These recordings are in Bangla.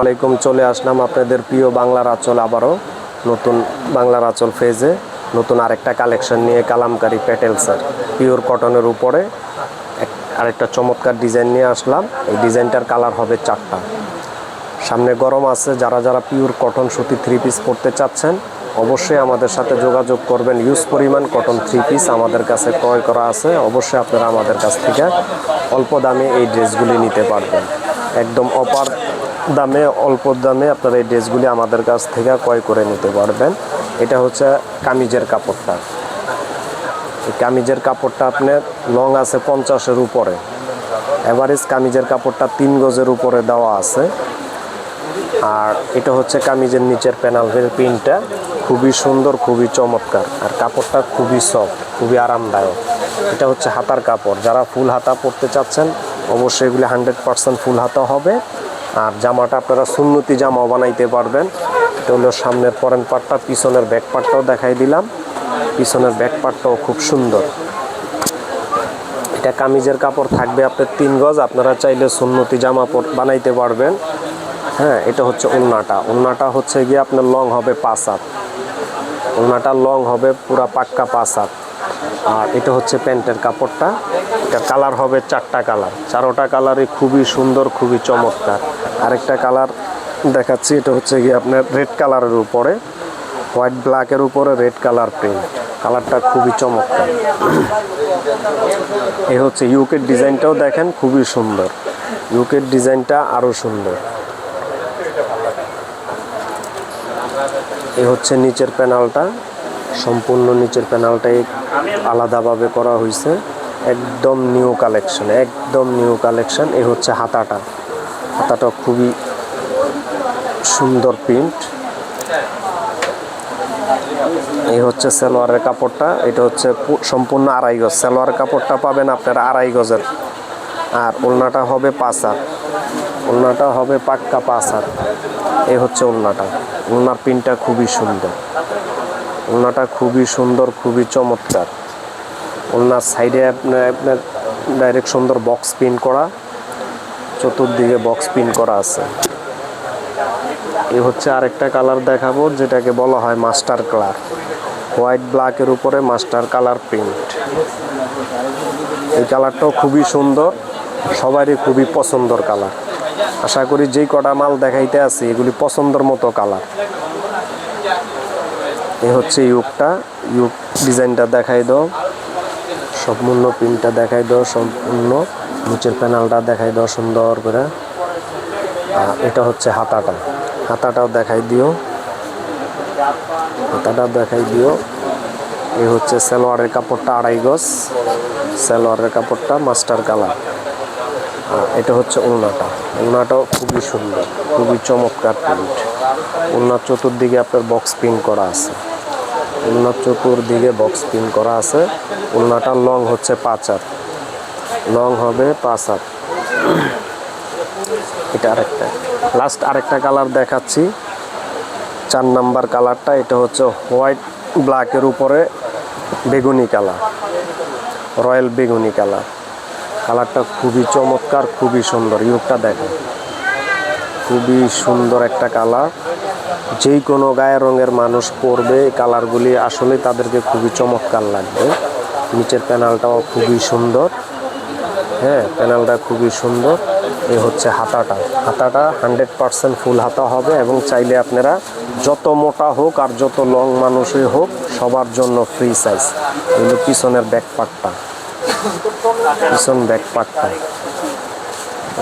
আলাইকুম, চলে আসলাম আপনাদের প্রিয় বাংলার আঁচল আবারও। নতুন বাংলার আঁচল ফেজে নতুন আরেকটা কালেকশন নিয়ে কালামকারি প্যাটেলসের পিওর কটনের উপরে আরেকটা চমৎকার ডিজাইন নিয়ে আসলাম। এই ডিজাইনটার কালার হবে চারটা। সামনে গরম আছে, যারা যারা পিওর কটন সুতি থ্রি পিস পরতে চাচ্ছেন, অবশ্যই আমাদের সাথে যোগাযোগ করবেন। ইউজ পরিমাণ কটন থ্রি পিস আমাদের কাছে ক্রয় করা আছে। অবশ্যই আপনারা আমাদের কাছ থেকে অল্প দামে এই ড্রেসগুলি নিতে পারবেন। একদম অপার দামে, অল্প দামে আপনারা এই ড্রেসগুলি আমাদের কাছ থেকে ক্রয় করে নিতে পারবেন। এটা হচ্ছে কামিজের কাপড়টা। এই কামিজের কাপড়টা আপনার লং আছে পঞ্চাশের উপরে। এভারেজ কামিজের কাপড়টা তিন গজের উপরে দেওয়া আছে। আর এটা হচ্ছে কামিজের নিচের প্যানেলের প্রিন্টটা। খুবই সুন্দর, খুবই চমৎকার। আর কাপড়টা খুবই সফট, খুবই আরামদায়ক। এটা হচ্ছে হাতার কাপড়। যারা ফুল হাতা পরতে চাচ্ছেন, অবশ্যই এগুলি হান্ড্রেড পার্সেন্ট ফুল হাতা হবে। আর জামাটা আপনারা সুন্নতি জামাও বানাইতে পারবেন। এটা হলো সামনের পরেন পাটটা পিছনের ব্যাক পাটটাও দেখাই দিলাম। পিছনের ব্যাক পাটটাও খুব সুন্দর। এটা কামিজের কাপড় থাকবে আপনার তিন গজ, আপনারা চাইলে সুন্নতি জামা বানাইতে পারবেন। হ্যাঁ এটা হচ্ছে উন্নাটা উন্নাটা হচ্ছে গিয়ে আপনার লং হবে পাঁচ হাত। উন্নাটা লং হবে পুরা পাক্কা পাঁচ হাত। আর এটা হচ্ছে প্যান্টের কাপড়টা। এটা কালার হবে চারটা কালার। চারোটা কালারই খুবই সুন্দর, খুবই চমৎকার। আরেকটা কালার দেখাচ্ছি, এটা হচ্ছে গিয়ে আপনার রেড কালারের উপরে, হোয়াইট ব্ল্যাকের উপরে রেড কালার প্রিন্ট। কালারটা খুবই চমৎকার। এই হচ্ছে ইউকের ডিজাইনটাও দেখেন, খুবই সুন্দর। ইউকের ডিজাইনটা আরও সুন্দর। এ হচ্ছে নিচের প্যানেলটা, সম্পূর্ণ নিচের প্যানেলটাই আলাদাভাবে করা হয়েছে একদম নিউ কালেকশন, একদম নিউ কালেকশন, এ হচ্ছে হাতাটা। হাতাটা খুবই সুন্দর প্রিন্ট এই হচ্ছে সালোয়ারের কাপড়টা, এটা হচ্ছে সম্পূর্ণ আড়াই গজ। সালোয়ার কাপড়টা পাবেন আপনারা আড়াই গজের। আর ওলনাটা হবে পাঁচ হাত। ওলনাটা হবে পাক্কা পাঁচ হাত। এই হচ্ছে ওলনাটা ওলনার প্রিন্টটা খুবই সুন্দর। ওলনাটা খুবই সুন্দর, খুবই চমৎকার। ওলনার সাইডে আপনার আপনার ডাইরেক্ট সুন্দর বক্স প্রিন্ট করা। চতুর্দিকে বক্স প্রিন্ট করা আছে। এই হচ্ছে আরেকটা কালার দেখাবো, যেটাকে বলা হয় মাস্টার কালার হোয়াইট ব্ল্যাকের উপরে মাস্টার কালার প্রিন্ট এই কালারটাও খুবই সুন্দর, সবারই খুবই পছন্দর কালার আশা করি যেই কটা মাল দেখাইতে আছে, এগুলি পছন্দের মতো কালার এ হচ্ছে ইউকটা, ইউক ডিজাইনটা দেখাই দাও। সম্পূর্ণ প্রিন্টটা দেখাই দাও, সম্পূর্ণ। নিচের প্যানেলটা দেখাই দাও সুন্দর করে। এটা হচ্ছে হাতাটা। হাতাটাও দেখাই দিও। হাতাটাও দেখাই দিও। এই হচ্ছে সালোয়ারের কাপড়টা আড়াই গজ। সালোয়ারের কাপড়টা মাস্টার কালার। এটা হচ্ছে উলনাটা উলনাটাও খুবই সুন্দর, খুবই চমৎকার প্রিন্ট উলনার চতুর্দিকে আপনার বক্স প্রিন্ট করা আছে। উলনার চতুর্দিকে বক্স প্রিন্ট করা আছে। উলনাটার লং হচ্ছে পাঁচ হাত। লং হবে পাঁচ হাত। এটা আরেকটা। লাস্ট আরেকটা কালার দেখাচ্ছি। চার নাম্বার কালারটা এটা হচ্ছে হোয়াইট ব্ল্যাকের উপরে বেগুনি কালার রয়্যাল বেগুনি কালার কালারটা খুবই চমৎকার, খুবই সুন্দর। ইউকটা দেখো খুবই সুন্দর একটা কালার যেই কোনো গায়ের রঙের মানুষ পরবে কালারগুলি আসলে তাদেরকে খুবই চমৎকার লাগবে। নিচের প্যানেলটাও খুবই সুন্দর। হ্যাঁ প্যানেলটা খুবই সুন্দর। এ হচ্ছে হাতাটা। হাতাটা হান্ড্রেড পার্সেন্ট ফুল হাতা হবে এবং চাইলে আপনারা যত মোটা হোক আর যত লং মানুষই হোক, সবার জন্য ফ্রি সাইজ এগুলো পিছনের ব্যাক পার্টটা পিছন ব্যাক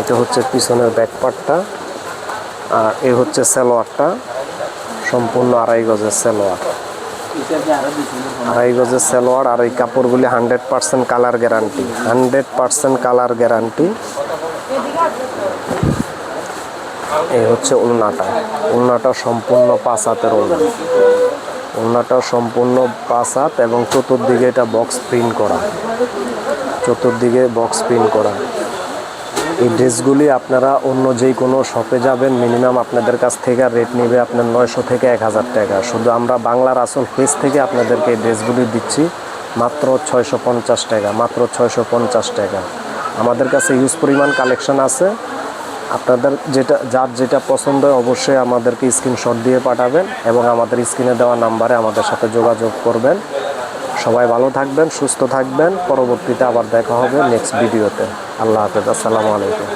এটা হচ্ছে পিছনের ব্যাক আর এ হচ্ছে সালোয়ারটা। সম্পূর্ণ আড়াই গজের সালোয়ার। আড়াই গজের সালোয়ার আর এই কাপড়গুলি hundred percent colour guarantee hundred percent colour guarantee এই হচ্ছে উলনাটা। উলনাটা সম্পূর্ণ পাঁচ হাতের উলনা। উলনাটা সম্পূর্ণ পাঁচ হাত এবং চতুর্দিকে এটা বক্স প্রিন্ট করা। চতুর্দিকে বক্স প্রিন্ট করা। এই ড্রেসগুলি আপনারা অন্য যেই কোনো শপে যাবেন মিনিমাম আপনাদের কাছ থেকে রেট নেবে আপনার নয়শো থেকে এক হাজার টাকা। শুধু আমরা বাংলার আসল পেজ থেকে আপনাদেরকে এই ড্রেসগুলি দিচ্ছি, মাত্র ছয়শো পঞ্চাশ টাকা, মাত্র ছয়শো পঞ্চাশ টাকা। আমাদের কাছে ইউজ পরিমাণ কালেকশন আছে। আপনাদের যেটা, যার যেটা পছন্দ হয় অবশ্যই আমাদেরকে স্ক্রিনশট দিয়ে পাঠাবেন এবং আমাদের স্ক্রিনে দেওয়া নাম্বারে আমাদের সাথে যোগাযোগ করবেন। সবাই ভালো থাকবেন, সুস্থ থাকবেন। পরবর্তীতে আবার দেখা হবে নেক্সট ভিডিওতে আল্লাহ হাফেজ, আসসালামু আলাইকুম।